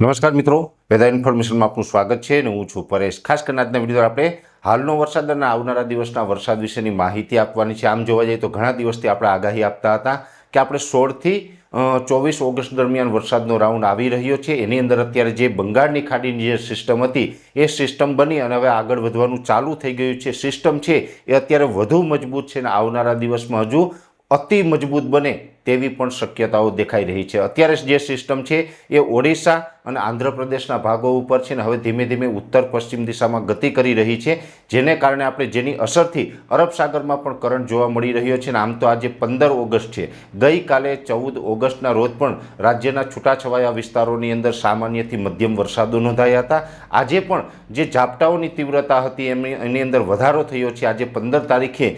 નમસ્કાર મિત્રો, વેધર ઇન્ફોર્મેશનમાં આપનું સ્વાગત છે અને હું છું પરેશ. ખાસ કરીને આજના વીડિયો આપણે હાલનો વરસાદ અને આવનારા દિવસના વરસાદ વિશેની માહિતી આપવાની છે. આમ જોવા જઈએ તો ઘણા દિવસથી આપણે આગાહી આપતા હતા કે આપણે સોળથી ચોવીસ ઓગસ્ટ દરમિયાન વરસાદનો રાઉન્ડ આવી રહ્યો છે. એની અંદર અત્યારે જે બંગાળની ખાડીની જે સિસ્ટમ હતી, એ સિસ્ટમ બની અને હવે આગળ વધવાનું ચાલુ થઈ ગયું છે. સિસ્ટમ છે એ અત્યારે વધુ મજબૂત છે અને આવનારા દિવસમાં હજુ અતિ મજબૂત બને તેવી પણ શક્યતાઓ દેખાઈ રહી છે. અત્યારે જે સિસ્ટમ છે એ ઓડિશા અને આંધ્રપ્રદેશના ભાગો ઉપર છે ને હવે ધીમે ધીમે ઉત્તર પશ્ચિમ દિશામાં ગતિ કરી રહી છે. જેને કારણે આપણે જેની અસરથી અરબ સાગરમાં પણ કરંટ જોવા મળી રહ્યો છે ને આમ તો આજે પંદર ઓગસ્ટ છે. ગઈકાલે ચૌદ ઓગસ્ટના રોજ પણ રાજ્યના છૂટાછવાયા વિસ્તારોની અંદર સામાન્યથી મધ્યમ વરસાદો નોંધાયા હતા. આજે પણ જે ઝાપટાઓની તીવ્રતા હતી એમની, એની અંદર વધારો થયો છે. આજે પંદર તારીખે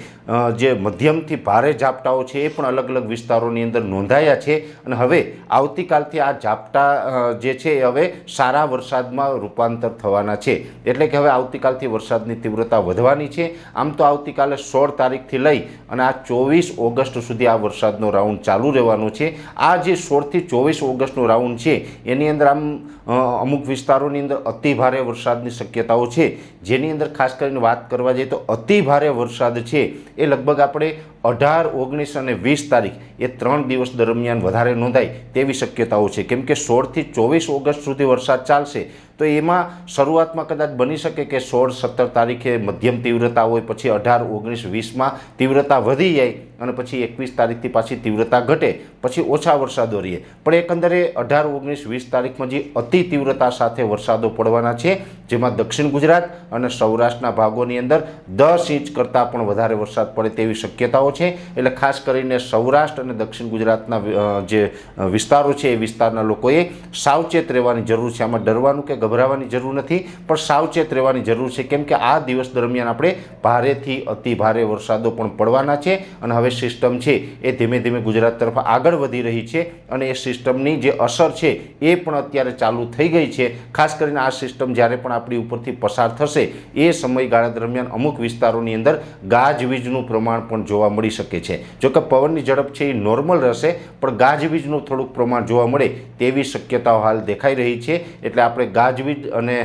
જે મધ્યમથી ભારે ઝાપટાઓ છે એ પણ અલગ અલગ વિસ્તારોની અંદર નોંધાયા છે અને હવે આવતીકાલથી આ ઝાપટા જે છે એ હવે સારા વરસાદમાં રૂપાંતર થવાના છે. એટલે કે હવે આવતીકાલથી વરસાદની તીવ્રતા વધવાની છે. આમ તો આવતીકાલે સોળ તારીખથી લઈ અને આ ચોવીસ ઓગસ્ટ સુધી આ વરસાદનો રાઉન્ડ ચાલુ રહેવાનો છે. આ જે સોળથી ચોવીસ ઓગસ્ટનો રાઉન્ડ છે, એની અંદર આમ અમુક વિસ્તારોની અંદર અતિ ભારે વરસાદની શક્યતાઓ છે. જેની અંદર ખાસ કરીને વાત કરવા જઈએ તો અતિ ભારે વરસાદ છે. એ લગભગ આપણે અઢાર, ઓગણીસ અને વીસ તારીખ એ ત્રણ દિવસ દરમિયાન વધારે નોંધાય તેવી શક્યતાઓ છે. કેમ કે સોળથી ચોવીસ ઓગસ્ટ સુધી વરસાદ ચાલશે, તો એમાં શરૂઆતમાં કદાચ બની શકે કે સોળ, સત્તર તારીખે મધ્યમ તીવ્રતા હોય, પછી અઢાર, ઓગણીસ, વીસમાં તીવ્રતા વધી જાય અને પછી એકવીસ તારીખથી પાછી તીવ્રતા ઘટે, પછી ઓછા વરસાદો રહીએ. પણ એકંદરે અઢાર, ઓગણીસ, વીસ તારીખમાં જે અતિ તીવ્રતા સાથે વરસાદો પડવાના છે, જેમાં દક્ષિણ ગુજરાત અને સૌરાષ્ટ્રના ભાગોની અંદર દસ ઇંચ કરતાં પણ વધારે વરસાદ પડે તેવી શક્યતાઓ છે. એટલે ખાસ કરીને સૌરાષ્ટ્ર અને દક્ષિણ ગુજરાતના જે વિસ્તારો છે, એ વિસ્તારના લોકોએ સાવચેત રહેવાની જરૂર છે. આમાં ડરવાનું કે ગભરાવાની જરૂર નથી, પણ સાવચેત રહેવાની જરૂર છે. કેમ કે આ દિવસ દરમિયાન આપણે ભારેથી અતિ ભારે વરસાદો પણ પડવાના છે અને હવે સિસ્ટમ છે એ ધીમે ધીમે ગુજરાત તરફ આગળ વધી રહી છે અને એ સિસ્ટમની જે અસર છે એ પણ અત્યારે ચાલુ થઈ ગઈ છે. ખાસ કરીને આ સિસ્ટમ જ્યારે પણ આપણી ઉપરથી પસાર થશે, એ સમયગાળા દરમિયાન અમુક વિસ્તારોની અંદર ગાજવીજનું પ્રમાણ પણ જોવા મળી શકે છે. જોકે પવનની ઝડપ છે એ નોર્મલ રહેશે, પણ ગાજવીજનું થોડુંક પ્રમાણ જોવા મળે તેવી શક્યતાઓ હાલ દેખાઈ રહી છે. એટલે આપણે ગાજવીજ અને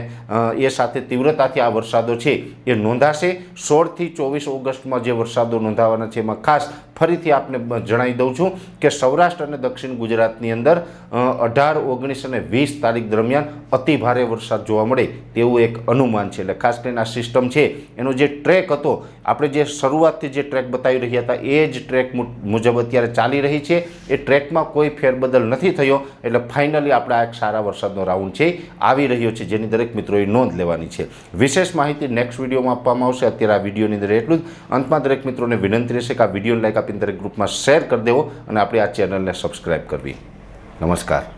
એ સાથે તીવ્રતાથી આ વરસાદો છે એ નોંધાશે. સોળથી ચોવીસ ઓગસ્ટમાં જે વરસાદો નોંધાવાના છે એમાં ખાસ ફરીથી આપને જણાવી દઉં છું કે સૌરાષ્ટ્ર અને દક્ષિણ ગુજરાતની અંદર અઢાર, ઓગણીસ અને વીસ તારીખ દરમિયાન અતિ ભારે વરસાદ જોવા મળે તેવું એક અનુમાન છે. એટલે ખાસ કરીને આ સિસ્ટમ છે. એનો જે ટ્રેક હતો, આપણે જે શરૂઆતથી જે ટ્રેક બતાવી રહ્યા હતા, એ જ ટ્રેક મુજબ અત્યારે ચાલી રહી છે. એ ટ્રેકમાં કોઈ ફેરબદલ નથી થયો. એટલે ફાઇનલી આપણે આ એક સારા વરસાદનો રાઉન્ડ છે. આવી રહ્યો છે. જેની દરેક મિત્રોએ નોંધ લેવાની છે. વિશેષ માહિતી નેક્સ્ટ વિડીયોમાં આપવામાં આવશે. અત્યારે આ વિડીયોની અંદર એટલું જ. અંતમાં દરેક મિત્રોને વિનંતી રહેશે કે આ વિડીયોને લાઈક આપીને દરેક ગ્રુપમાં શેર કરી દેવો અને આપણી આ ચેનલને સબસ્ક્રાઈબ કરવી. નમસ્કાર.